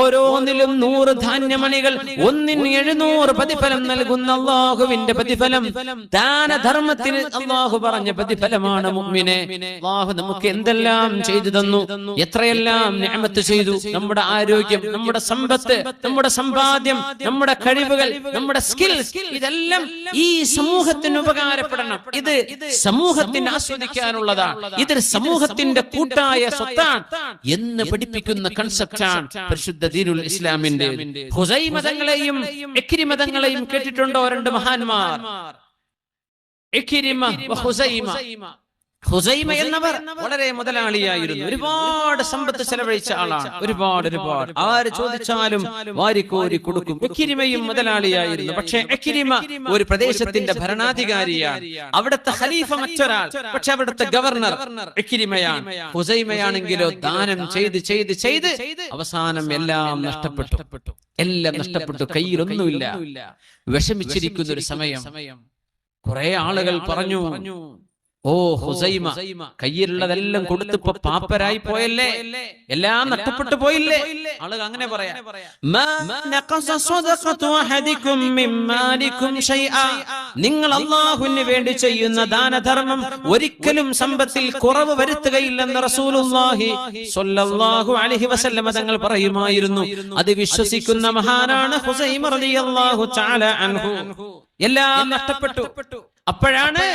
ഓരോന്നിലും നൂറ് ധാന്യമണികൾ ഒന്നിന് എഴുന്നൂറ് പ്രതിഫലം നൽകുന്ന അള്ളാഹുവിന്റെ പ്രതിഫലം. ദാനധർമ്മത്തിന് അള്ളാഹു പറഞ്ഞ പ്രതിഫലമാണ് മുമ്മിനെ അള്ളാഹു നമുക്ക് എന്തെല്ലാം ചെയ്തു തന്നു? എത്രയെല്ലാം ഞാമത്ത് ചെയ്തു? നമ്മുടെ ആരോഗ്യം നമ്മുടെ സമ്പത്ത് നമ്മുടെ സമ്പാദ്യം നമ്മുടെ കഴിവുകൾ നമ്മുടെ സ്കിൽസ് ഇതെല്ലാം ഈ സമൂഹത്തിന് ഉപകാരപ്പെടണം. ഇത് സമൂഹത്തിന് ആസ്വദിക്കാനുള്ളതാണ്. ഇത് സമൂഹത്തിന്റെ കൂട്ടായ സ്വത്താണ് എന്ന് പഠിപ്പിക്കുന്ന കൺസെപ്റ്റാണ് പരിശുദ്ധ ദീനുൽ ഇസ്ലാമിന്റെ ഹുസൈ മതങ്ങളെയും എക്കിരി മതങ്ങളെയും കേട്ടിട്ടുണ്ടോ രണ്ട് മഹാന്മാർ? ഇക്രിമ ഖുസൈമ ഹുസൈമ. ഹുസൈമ എന്നവർ വളരെ മുതലാളിയായിരുന്നു. ഒരുപാട് സമ്പത്ത് ചെലവഴിച്ച ആളാണ്. ഒരുപാട് ഒരുപാട്. ആര് ചോദിച്ചാലും വാരിക്കോരി കൊടുക്കും. എക്കിരിമയും മുതലാളിയായിരുന്നു. പക്ഷേ എക്കിരിമ ഒരു പ്രദേശത്തിന്റെ ഭരണാധികാരിയാണ്. അവിടുത്തെ ഖലീഫ മറ്റൊരാൾ. പക്ഷെ അവിടുത്തെ ഗവർണർ എക്കിരിമയാണ്. ഹുസൈമയാണെങ്കിലോ ദാനം ചെയ്ത് ചെയ്ത് ചെയ്ത് അവസാനം എല്ലാം നഷ്ടപ്പെട്ടു. എല്ലാം നഷ്ടപ്പെട്ടു. കയ്യിലൊന്നുമില്ല. വിഷമിച്ചിരിക്കുന്ന ഒരു സമയം. കുറെ ആളുകൾ പറഞ്ഞു. ഓ ഹുസൈമ കയ്യിലുള്ളതെല്ലാം കൊടുത്തിപ്പോ പാപ്പരായി പോയല്ലേ? എല്ലാം നഷ്ടപ്പെട്ടു പോയില്ലേ? ആളുകൾ അങ്ങനെ പറയാം. നിങ്ങൾ അള്ളാഹുവിന് വേണ്ടി ചെയ്യുന്ന ദാനധർമ്മം ഒരിക്കലും സമ്പത്തിൽ കുറവ് വരുത്തുകയില്ലെന്ന് റസൂലുള്ളാഹി സ്വല്ലല്ലാഹു അലൈഹി വസല്ലമ തങ്ങൾ പറയുമായിരുന്നു. അത് വിശ്വസിക്കുന്ന മഹാനാണ് ഹുസൈമ റളിയല്ലാഹു തആല അൻഹു. എല്ലാം നഷ്ടപ്പെട്ടു. അപ്പോഴാണ്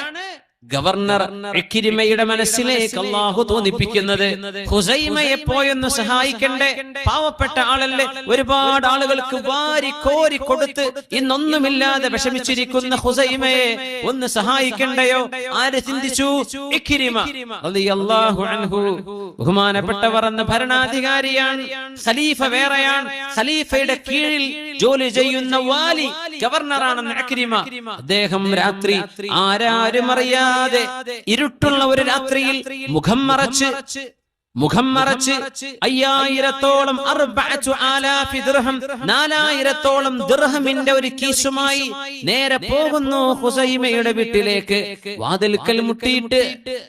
ഗവർണർ ഇക്കിരിമയുടെ മനസ്സിലേക്ക് അള്ളാഹു തോന്നിപ്പിക്കുന്നത് ഹുസൈമയെ പോയൊന്ന് സഹായിക്കണ്ടേ? പാവപ്പെട്ട ആളല്ലേ? ഒരുപാട് ആളുകൾക്ക് വാരി കോരി കൊടുത്ത് ഇന്നൊന്നുമില്ലാതെ വിഷമിച്ചിരിക്കുന്ന ഹുസൈമയെ ഒന്ന് സഹായിക്കണ്ടയോ? ആര് ചിന്തിച്ചു? ബഹുമാനപ്പെട്ടവർ എന്ന ഭരണാധികാരിയാണ്. ഖലീഫ വേറെയാണ്. ഖലീഫയുടെ കീഴിൽ ജോലി ചെയ്യുന്ന വാലി ഗവർണറാണെന്ന് അക്കിരിമ അദ്ദേഹം രാത്രി ആരാരും അറിയാതെ ഇരുട്ടുള്ള ഒരു രാത്രിയിൽ മുഖം മറച്ച് മുഖം മറച്ച് അയ്യായിരത്തോളം നാലായിരത്തോളം ദിർഹമിന്റെ ഒരു കീശുമായി നേരെ പോകുന്നു ഹുസൈമയുടെ വീട്ടിലേക്ക്. വാതിൽക്കൽ മുട്ടിയിട്ട്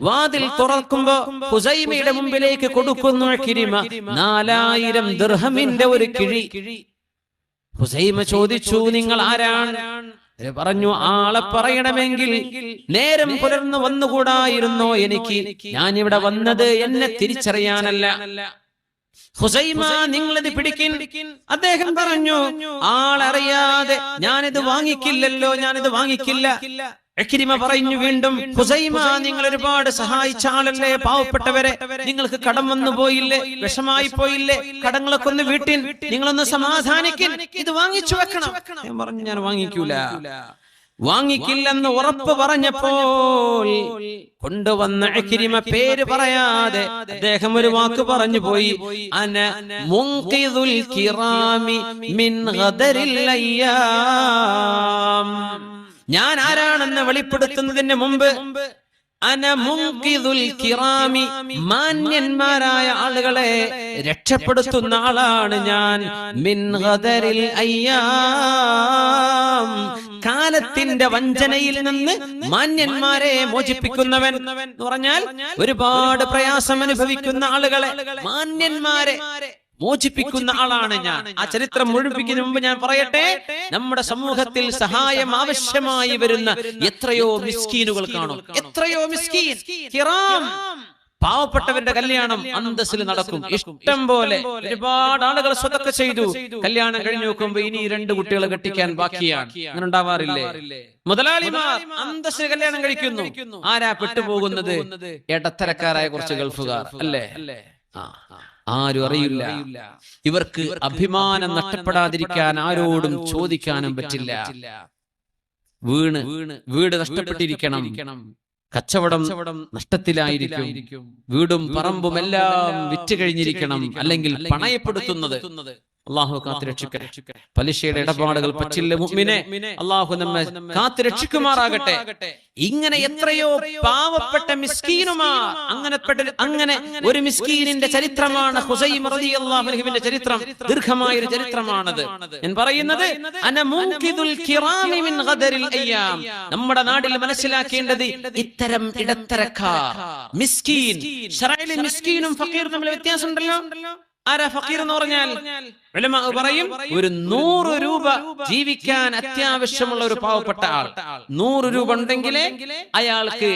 വാതിൽ തുറക്കുമ്പോ ഹുസൈമയുടെ മുമ്പിലേക്ക് കൊടുക്കുന്നു കിരിമ. നാലായിരം ദിർഹമിന്റെ ഒരു കിഴി. ഹുസൈമ ചോദിച്ചു നിങ്ങൾ ആരാണ്? പറഞ്ഞു ആളെ പറയണമെങ്കിൽ നേരം പുലർന്നു വന്നുകൂടായിരുന്നോ എനിക്ക്? ഞാൻ ഇവിടെ വന്നത് എന്നെ തിരിച്ചറിയാനല്ല. ഹുസൈമ നിങ്ങളിത് പിടിക്കിൻ. അദ്ദേഹം പറഞ്ഞു ആളറിയാതെ ഞാനിത് വാങ്ങിക്കില്ലല്ലോ ഞാനിത് വാങ്ങിക്കില്ല. എക്കിരിമ പറഞ്ഞു വീണ്ടും ഹുസൈമ നിങ്ങൾ ഒരുപാട് സഹായിച്ച ആളല്ലേ പാവപ്പെട്ടവരെ നിങ്ങൾക്ക് കടം വന്നു പോയില്ലേ വിഷമായി പോയില്ലേ കടങ്ങളൊക്കെ ഒന്ന് വീട്ടിൻ നിങ്ങളൊന്ന് സമാധാനിക്കിൻ ഇത് വാങ്ങിച്ചു വെക്കണം. ഞാൻ പറഞ്ഞു ഞാൻ വാങ്ങിക്കൂല. വാങ്ങിക്കില്ലെന്ന് ഉറപ്പ് പറഞ്ഞപ്പോൾ കൊണ്ടുവന്ന എക്കിരിമ പേര് പറയാതെ അദ്ദേഹം ഒരു വാക്ക് പറഞ്ഞു പോയി. അന മുൻകിദുൽ കിറാമി മിൻ ഗദരിൽ അയ്യാം. ഞാൻ ആരാണെന്ന് വെളിപ്പെടുത്തുന്നതിന് മുമ്പ് കിറാമി മാന്യന്മാരായ ആളുകളെ രക്ഷപ്പെടുത്തുന്ന ആളാണ് ഞാൻ. മിൻ ഗദരിൽ അയ്യാം. കാലത്തിന്റെ വഞ്ചനയിൽ നിന്ന് മാന്യന്മാരെ മോചിപ്പിക്കുന്നവൻ എന്ന് പറഞ്ഞാൽ ഒരുപാട് പ്രയാസം അനുഭവിക്കുന്ന ആളുകളെ മാന്യന്മാരെ മോചിപ്പിക്കുന്ന ആളാണ് ഞാൻ. ആ ചരിത്രം മുഴുപ്പിക്കുന്ന മുമ്പ് ഞാൻ പറയട്ടെ നമ്മുടെ സമൂഹത്തിൽ സഹായം ആവശ്യമായി വരുന്ന എത്രയോ മിസ്കീനുകൾ കാണും. എത്രയോ മിസ്കീൻ. കിറാം. പാവപ്പെട്ടവരുടെ കല്യാണം അന്തസ്സിൽ നടക്കും. ഇഷ്ടം പോലെ ഒരുപാട് ആളുകൾ സ്വതൊക്കെ ചെയ്തു. കല്യാണം കഴിഞ്ഞു നോക്കുമ്പോ ഇനി രണ്ട് കുട്ടികളെ കെട്ടിക്കാൻ ബാക്കിയാണ്. അങ്ങനെ ഉണ്ടാവാറില്ലേ? മുതലാളിമാർ അന്തസ്സിൽ കല്യാണം കഴിക്കുന്നു. ആരാ പെട്ടുപോകുന്നത്? ഇടത്തരക്കാരായ കുറച്ച് ഗൾഫുകാർ. അല്ലേ? ആ. ആരും അറിയില്ല. ഇവർക്ക് അഭിമാനം നഷ്ടപ്പെടാതിരിക്കാൻ ആരോടും ചോദിക്കാനും പറ്റില്ല. വീണ് വീട് നഷ്ടപ്പെട്ടിരിക്കണം. കച്ചവടം നഷ്ടത്തിലായിരിക്കും. വീടും പറമ്പും എല്ലാം വിറ്റ് കഴിഞ്ഞിരിക്കണം. അല്ലെങ്കിൽ പണയപ്പെടുത്തുന്നത്. അള്ളാഹു കാത്തുരക്ഷിക്കട്ടെ. പലിശയുടെ ഇടപാടുകൾ പറ്റില്ല മുഅ്മിനെ. അള്ളാഹു നമ്മെ കാത്തുരക്ഷിക്കുമാറാകട്ടെ. ഇങ്ങനെ എത്രയോ പാവപ്പെട്ട മിസ്കീനുമാർ അങ്ങനെ അങ്ങനെ ഒരു മിസ്കീനിന്റെ ചരിത്രമാണ് ഹുസൈം റളിയല്ലാഹു അൻഹുവിന്റെ ചരിത്രം. ദീർഘമായ ഒരു ചരിത്രമാണത്. ഞാൻ പറയുന്നത് അന മുൻകിദുൽ കിറാമി മിൻ ഗദരിൽ അയ്യാം. നമ്മുടെ നാട്ടിൽ മനസ്സിലാക്കേണ്ടത് ഇത്തരം ഇടത്തരക്കാർ. മിസ്കീൻ. ശറയിലെ മിസ്കീനും ഫക്കീറും തമ്മിൽ വ്യത്യാസമുണ്ടല്ലോ? ആരാ ഫക്കീർ എന്ന് പറഞ്ഞാൽ? പറയും ഒരു നൂറ് രൂപ ജീവിക്കാൻ അത്യാവശ്യമുള്ള ഒരു പാവപ്പെട്ട ആൾ. നൂറ് രൂപ ഉണ്ടെങ്കിലേ അയാൾക്ക്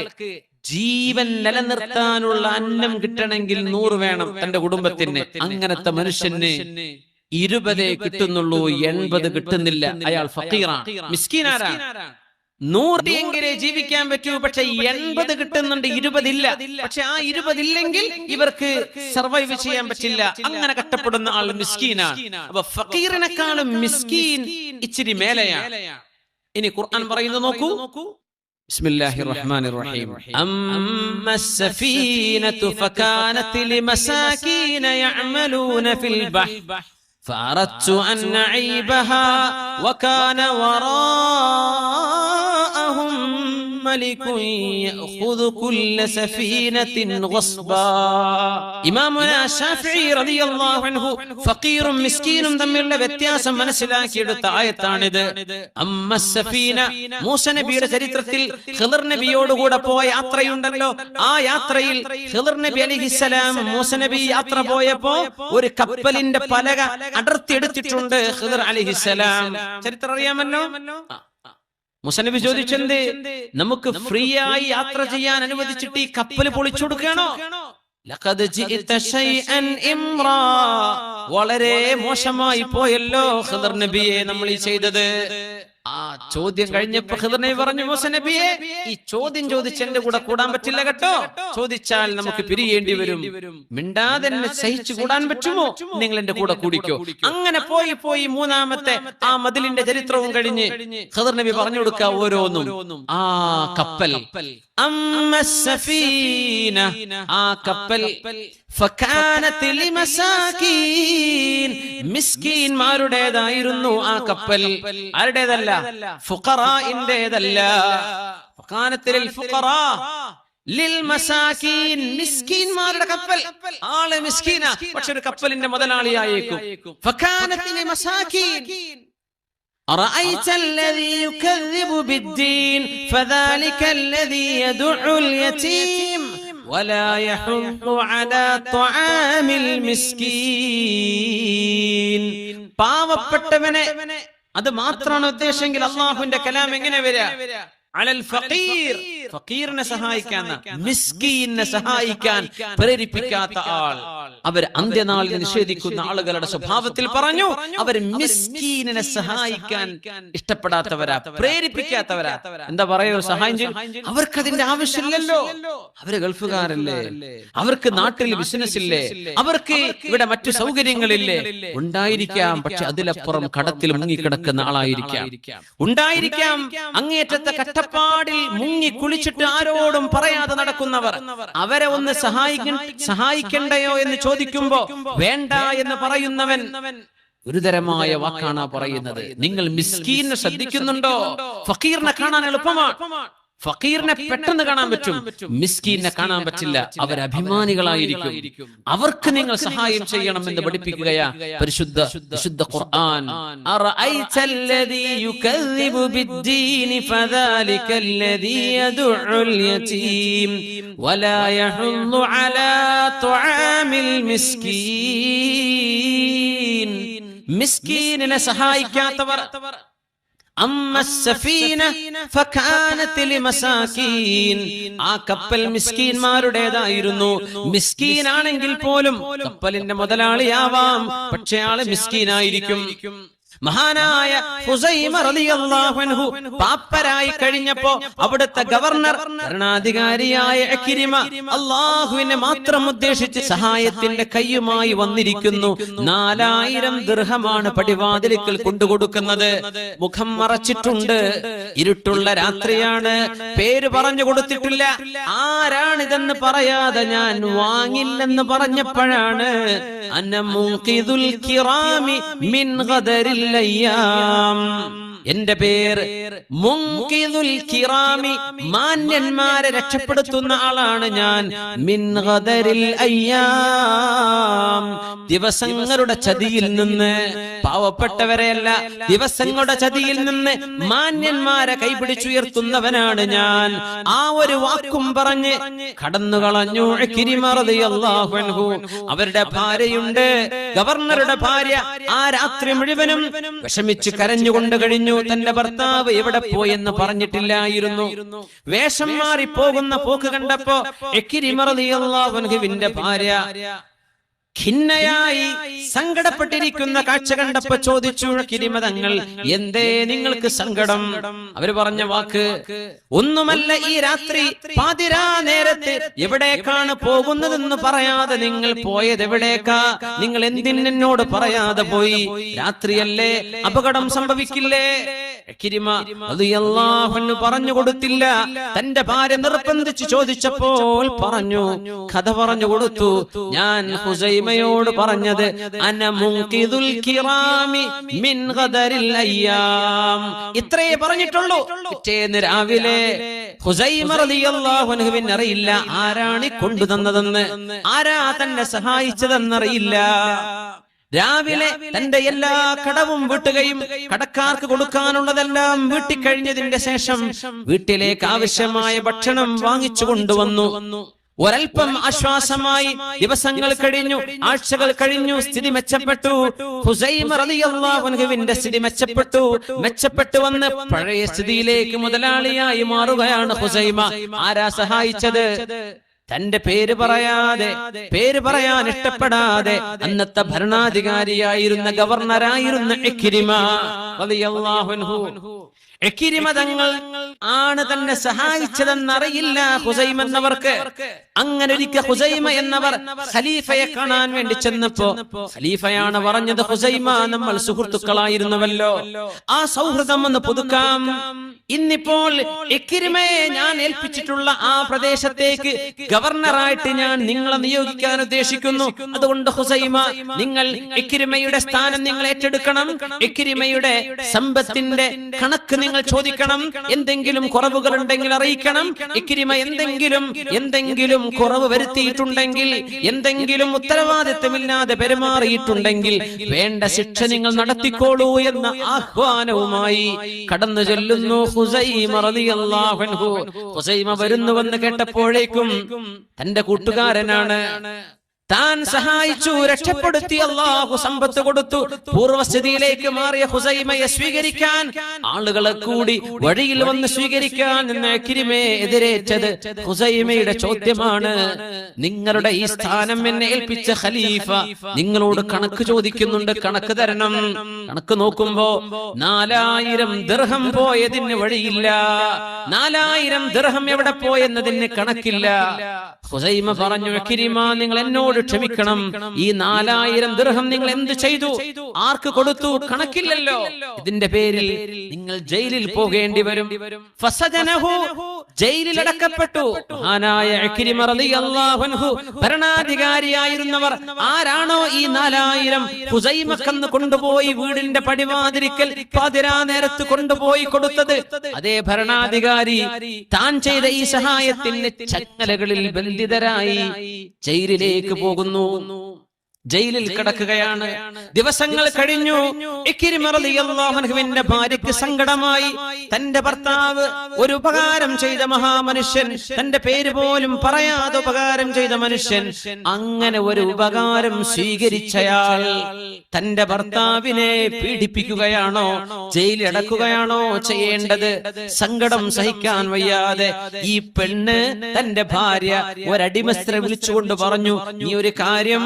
ജീവൻ നിലനിർത്താനുള്ള അന്നം കിട്ടണമെങ്കിൽ നൂറ് വേണം തന്റെ കുടുംബത്തിന്. അങ്ങനത്തെ മനുഷ്യന് ഇരുപതേ കിട്ടുന്നുള്ളൂ എൺപത് കിട്ടുന്നില്ല. അയാൾ ഫക്കീറാണ്. മിസ്കീനാരാ? നൂറിയെങ്കിലേ ജീവിക്കാൻ പറ്റൂ പക്ഷെ എൺപത് കിട്ടുന്നുണ്ട് ഇരുപതില്ല പക്ഷെ ആ ഇരുപതില്ലെങ്കിൽ ഇവർക്ക് സർവൈവ് ചെയ്യാൻ പറ്റില്ല അങ്ങനെ കഷ്ടപ്പെടുന്ന ആൾ മിസ്കീനാണ് അപ്പൊ ഫക്കീറിനെക്കാളും മിസ്കീൻ ഇച്ചിരി മേലെയാണ് ഇനി ഖുർആൻ പറയുന്നത് നോക്കൂ بسم الله الرحمن الرحيم أما السفينة فكانت لمساكين يعملون في البحر فأردت أن أعيبها وكان وراءهم ملك يأخذ كل سفينة غصبا إمامنا الشافعي رضي الله عنه فقير مسكين തമ്മിലുള്ള വ്യത്യാസം മനസ്സിലാക്കിയെടുത്ത ആയത്താണിത് അമ്മ സഫീന മൂസ നബിയുടെ ചരിത്രത്തിൽ ഖിദർ നബിയോടുകൂടെ പോയ യാത്രയുണ്ടല്ലോ ആ യാത്രയിൽ ഖിദർ നബി അലിഹിസലാം മൂസ നബി യാത്ര പോയപ്പോ ഒരു കപ്പലിന്റെ പലക അടർത്തിയെടുത്തിട്ടുണ്ട് ഖിദർ അലിഹിസലാം ചരിത്രം അറിയാമല്ലോ ആ, ആ. മുസനബി ചോദിച്ചെന്ത്? നമുക്ക് ഫ്രീ ആയി യാത്ര ചെയ്യാൻ അനുവദിച്ചിട്ട് ഈ കപ്പൽ പൊളിച്ചു കൊടുക്കണോ? വളരെ മോശമായി പോയല്ലോ ഖിദർ നബിയെ നമ്മൾ ഈ ചെയ്തത്. ആ ചോദ്യം കഴിഞ്ഞപ്പോ പറഞ്ഞു മൂസ നബിയെ ഈ ചോദ്യം ചോദിച്ച് എന്റെ കൂടെ കൂടാൻ പറ്റില്ല കേട്ടോ. ചോദിച്ചാൽ നമുക്ക് പിരിയേണ്ടി വരും. മിണ്ടാതെ എന്നെ സഹിച്ചു കൂടാൻ പറ്റുമോ? നിങ്ങൾ എന്റെ കൂടെ കൂടിക്കോ. അങ്ങനെ പോയി പോയി മൂന്നാമത്തെ ആ മതിലിന്റെ ചരിത്രവും കഴിഞ്ഞ് ഖദർ നബി പറഞ്ഞു കൊടുക്ക ഓരോന്നും. ആ കപ്പൽ. ആ കപ്പൽ. ഫകാനത്ത് ലിമസാകീൻ മിസ്കീന്മാരുടേതായിരുന്നു ആ കപ്പൽ ആരുടേതല്ല ഫുഖറാഇന്റേതല്ല ഫകാനത്ത് ലിൽ ഫുഖറാ ലിൽ മസാകീൻ മിസ്കീന്മാരുടെ കപ്പൽ ആള് മിസ്കീന പക്ഷെ ഒരു കപ്പലിന്റെ മുതലാളിയായേക്കും ഫകാനത്ത് ലിമസാകീൻ أرأيت الذي يكذب بالدين فذلك الذي يدع اليتيم ولا يحض على طعام المسكين പാവപ്പെട്ടവനെ അത് മാത്രമാണ് ഉദ്ദേശമെങ്കിൽ അള്ളാഹുവിന്റെ കലാം എങ്ങനെ വരിക അലൽ ഫഖീർ ഫഖീറിനെ സഹായിക്കാൻ മിസ്കീനെ സഹായിക്കാൻ പ്രേരിപ്പിക്കാത്ത ആൾ. അവർ അന്ത്യനാളിൽ നിഷേധിക്കുന്ന ആളുകളുടെ സ്വഭാവത്തിൽ പറഞ്ഞു അവർ മിസ്കീനെ സഹായിക്കാൻ ഇഷ്ടപ്പെടാത്തവരാ പ്രേരിപ്പിക്കാത്തവരാ. എന്താ പറയോ സഹായം ചെയ്യും അവർക്ക് അതിന്റെ ആവശ്യമില്ലല്ലോ. അവർ ഗൾഫുകാരല്ലേ? അവർക്ക് നാട്ടിൽ ബിസിനസ് ഇല്ലേ അവർക്ക് ഇവിടെ മറ്റു സൗകര്യങ്ങളില്ലേ? ഉണ്ടായിരിക്കാം പക്ഷെ അതിലപ്പുറം കടത്തിൽ മുങ്ങിക്കിടക്കുന്ന ആളായിരിക്കാം. ഉണ്ടായിരിക്കാം അങ്ങേറ്റത്തെ കട്ടപ്പാടിൽ മുങ്ങി കുളിച്ചിട്ട് ആരോടും പറയാതെ നടക്കുന്നവർ അവരെ ഒന്ന് സഹായിക്ക സഹായിക്കണ്ടയോ എന്ന് ചോദിക്കുമ്പോ വേണ്ട എന്ന് പറയുന്നവൻ ഗുരുതരമായ വാക്കാണ് പറയുന്നത്. നിങ്ങൾ മിസ്കീനെ ശ്രദ്ധിക്കുന്നുണ്ടോ? ഫക്കീറിനെ കാണാൻ എളുപ്പമാണ് ഫക്കീറിനെ പെട്ടെന്ന് കാണാൻ പറ്റും. മിസ്കീനെ കാണാൻ പറ്റില്ല. അവർ അഭിമാനികളായിരിക്കും. അവർക്ക് നിങ്ങൾ സഹായം ചെയ്യണം എന്ന് പഠിപ്പിക്കുകയാ. പരിശുദ്ധ വിശുദ്ധ ഖുർആൻ. മിസ്കീനിനെ സഹായിക്കാത്തവർ ആ കപ്പൽ മിസ്കീന്മാരുടേതായിരുന്നു മിസ്കീനാണെങ്കിൽ പോലും കപ്പലിന്റെ മുതലാളിയാവാം. പക്ഷേ ആൾ മിസ്കീനായിരിക്കും. മഹാനായ ഹുസൈമ റളിയല്ലാഹു അൻഹു പാപ്പരായി കഴിഞ്ഞപ്പോ അവിടുത്തെ ഗവർണർ ഭരണാധികാരിയായ അക്രിമ അള്ളാഹുവിനെ മാത്രം ഉദ്ദേശിച്ച് സഹായത്തിന്റെ കൈയുമായി വന്നിരിക്കുന്നു. നാലായിരം ദൃഹമാണ് പടിവാതിലിക്കൽ കൊണ്ടുകൊടുക്കുന്നത്. മുഖം മറച്ചിട്ടുണ്ട്. ഇരുട്ടുള്ള രാത്രിയാണ്. പേര് പറഞ്ഞു കൊടുത്തിട്ടില്ല. ആരാണിതെന്ന് പറയാതെ ഞാൻ വാങ്ങില്ലെന്ന് പറഞ്ഞപ്പോഴാണ് അന്നമുൽ കിറാമി മിൻ ഖദരിൽ അയ്യാം എന്റെ പേര് മുൻകിദുൽ കിറാമി മാന്യന്മാരെ രക്ഷപ്പെടുത്തുന്ന ആളാണ് ഞാൻ മിൻ ഖദരിൽ അയ്യാം ദിവസങ്ങളുടെ ചതിയിൽ നിന്ന് പാവപ്പെട്ടവരെയല്ല ദിവസങ്ങളുടെ ചതിയിൽ നിന്ന് മാന്യന്മാരെ കൈപിടിച്ചുയർത്തുന്നവനാണ് ഞാൻ. ആ ഒരു വാക്കും പറഞ്ഞ് കടന്നു കളഞ്ഞു. അവരുടെ ഭാര്യയുണ്ട്. ഗവർണറുടെ ഭാര്യ ആ രാത്രി മുഴുവനും വിഷമിച്ച് കരഞ്ഞുകൊണ്ട് കഴിഞ്ഞു. തന്റെ ഭർത്താവ് എവിടെ പോയെന്ന് പറഞ്ഞിട്ടില്ലായിരുന്നു. വേഷം മാറി പോകുന്ന പോക്ക് കണ്ടപ്പോ ഭാര്യ ഖിന്നയായി സങ്കടപ്പെട്ടിരിക്കുന്ന കാഴ്ച കണ്ടപ്പോ ചോദിച്ചു കിരിമതങ്ങൾ എന്തേ നിങ്ങൾക്ക് സങ്കടം? അവർ പറഞ്ഞ വാക്ക് ഒന്നുമല്ല ഈ രാത്രി പാതിരാ നേരത്ത് എവിടേക്കാണ് പോകുന്നതെന്ന് പറയാതെ നിങ്ങൾ പോയത് എവിടേക്കാ? നിങ്ങൾ എന്തിനോട് പറയാതെ പോയി? രാത്രിയല്ലേ? അപകടം സംഭവിക്കില്ലേ? പറഞ്ഞു കൊടുത്തില്ല തന്റെ ഭാര്യ നിർബന്ധിച്ച് ചോദിച്ചപ്പോൾ പറഞ്ഞു കഥ പറഞ്ഞു കൊടുത്തു. ഞാൻ ഹുസൈമയോട് പറഞ്ഞത് ഇത്രയേ പറഞ്ഞിട്ടുള്ളൂ. പിറ്റേന്ന് രാവിലെ അറിയില്ല. ആരാണ് കൊണ്ടുതന്നതെന്ന്? ആരാ തന്നെ സഹായിച്ചതെന്നറിയില്ല രാവിലെ തന്റെ എല്ലാ കടവും വീട്ടുകയും കടക്കാർക്ക് കൊടുക്കാനുള്ളതെല്ലാം വീട്ടിക്കഴിഞ്ഞതിന്റെ ശേഷം വീട്ടിലേക്ക് ആവശ്യമായ ഭക്ഷണം വാങ്ങിച്ചു കൊണ്ടുവന്നു ഒരൽപ്പം ആശ്വാസമായി ദിവസങ്ങൾ കഴിഞ്ഞു. ആഴ്ചകൾ കഴിഞ്ഞു. സ്ഥിതി മെച്ചപ്പെട്ടു. ഹുസൈമ റളിയല്ലാഹു അൻഹുവിന്റെ സ്ഥിതി മെച്ചപ്പെട്ടു. മെച്ചപ്പെട്ടു. വന്ന് പഴയ സ്ഥിതിയിലേക്ക് മുതലാളിയായി മാറുകയാണ് ഹുസൈമ. ആരാ സഹായിച്ചത്? തന്റെ പേര് പറയാതെ പേര് പറയാൻ ഇഷ്ടപ്പെടാതെ അന്നത്തെ ഭരണാധികാരിയായിരുന്ന ഗവർണറായിരുന്ന തങ്ങൾ ആണ് തന്നെ സഹായിച്ചതെന്നറിയില്ല ഹുസൈം എന്നവർക്ക്. അങ്ങനെ ഒരിക്കൽ ഹുസൈമ എന്നവർ ഖലീഫയെ കാണാൻ വേണ്ടി ചെന്നപ്പോ ഖലീഫയാണ് പറഞ്ഞത് ഹുസൈമ നമ്മൾ സുഹൃത്തുക്കളായിരുന്നുവല്ലോ. ആ സൗഹൃദം ഒന്ന് പുതുക്കാം. ഇന്നിപ്പോൾ എക്കിരിമയെ ഞാൻ ഏൽപ്പിച്ചിട്ടുള്ള ആ പ്രദേശത്തേക്ക് ഗവർണറായിട്ട് ഞാൻ നിങ്ങളെ നിയോഗിക്കാൻ ഉദ്ദേശിക്കുന്നു. അതുകൊണ്ട് ഹുസൈമ നിങ്ങൾ എക്കിരിമയുടെ സ്ഥാനം നിങ്ങൾ ഏറ്റെടുക്കണം. എക്കിരിമയുടെ സമ്പത്തിന്റെ കണക്ക് നിങ്ങൾ ചോദിക്കണം എന്തെങ്കിലും കുറവുകൾ ഉണ്ടെങ്കിൽ അറിയിക്കണം ഇക്കിരിമ എന്തെങ്കിലും എന്തെങ്കിലും കുറവ് വരുത്തിയിട്ടുണ്ടെങ്കിൽ എന്തെങ്കിലും ഉത്തരവാദിത്തമില്ലാതെ പെരുമാറിയിട്ടുണ്ടെങ്കിൽ വേണ്ട ശിക്ഷ നിങ്ങൾ നടത്തിക്കോളൂ എന്ന ആഹ്വാനവുമായി കടന്നു ചെല്ലുന്നു ഹുസൈമ വരുന്നുവെന്ന് കേട്ടപ്പോഴേക്കും തന്റെ കൂട്ടുകാരനാണ് താൻ സഹായിച്ചു രക്ഷപ്പെടുത്തി അള്ളാഹു സമ്പത്ത് കൊടുത്തു. പൂർവസ്ഥിതിയിലേക്ക് മാറിയ ഹുസൈമയെ സ്വീകരിക്കാൻ ആളുകളെ കൂടി വഴിയിൽ വന്ന് സ്വീകരിക്കാൻ നിന്ന് കിരിമയെ എതിരേറ്റത് ഹുസൈമയുടെ ചോദ്യമാണ്. നിങ്ങളുടെ ഈ സ്ഥാനം എന്നെ ഏൽപ്പിച്ച ഖലീഫ. നിങ്ങളോട് കണക്ക് ചോദിക്കുന്നുണ്ട് കണക്ക് തരണം. കണക്ക് നോക്കുമ്പോ നാലായിരം ദർഹം പോയതിന് വഴിയില്ല. നാലായിരം ദർഹം എവിടെ പോയെന്നതിന് കണക്കില്ല. ഹുസൈമ പറഞ്ഞു കിരിമ നിങ്ങൾ എന്നോട് ക്ഷമിക്കണം. ഈ നാലായിരം ദൃഹം നിങ്ങൾ എന്ത് ചെയ്തു? ആർക്ക് കൊടുത്തു? കണക്കില്ലല്ലോ. ഇതിന്റെ പേരിൽ നിങ്ങൾ ജയിലിൽ പോകേണ്ടി വരും. ജയിലിൽ അടക്കപ്പെട്ടു. ഭരണാധികാരിയായിരുന്നവർ ആരാണോ ഈ നാലായിരം ഹുസൈമക്കെന്ന് കൊണ്ടുപോയി വീടിന്റെ പടിവാതിരിക്കൽ പതിരാ നേരത്ത് കൊണ്ടുപോയി കൊടുത്തത്? അതേ ഭരണാധികാരി താൻ ചെയ്ത ഈ സഹായത്തിന് ചങ്ങലകളിൽ ബന്ധിതരായി ജയിലിലേക്ക് പോകുന്നു. ജയിലിൽ കിടക്കുകയാണ്. ദിവസങ്ങൾ കഴിഞ്ഞു. ഇക്കിരിമറിയാഹുവിന്റെ ഭാര്യയ്ക്ക് സങ്കടമായി. തന്റെ ഭർത്താവ് ഒരു ഉപകാരം ചെയ്ത മഹാമനുഷ്യൻ. തന്റെ പേര് പോലും പറയാതെ ഉപകാരം ചെയ്ത മനുഷ്യൻ. അങ്ങനെ ഒരു ഉപകാരം സ്വീകരിച്ചയാൾ തന്റെ ഭർത്താവിനെ പീഡിപ്പിക്കുകയാണോ? ജയിലിലടക്കുകയാണോ ചെയ്യേണ്ടത്? സങ്കടം സഹിക്കാൻ വയ്യാതെ ഈ പെണ്ണ് തന്റെ ഭാര്യ ഒരടിമസ്ത്രം വിളിച്ചുകൊണ്ട് പറഞ്ഞു ഈ ഒരു കാര്യം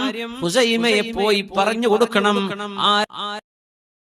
ഹുസൈമയെ പോയി പറഞ്ഞു കൊടുക്കണം. ആ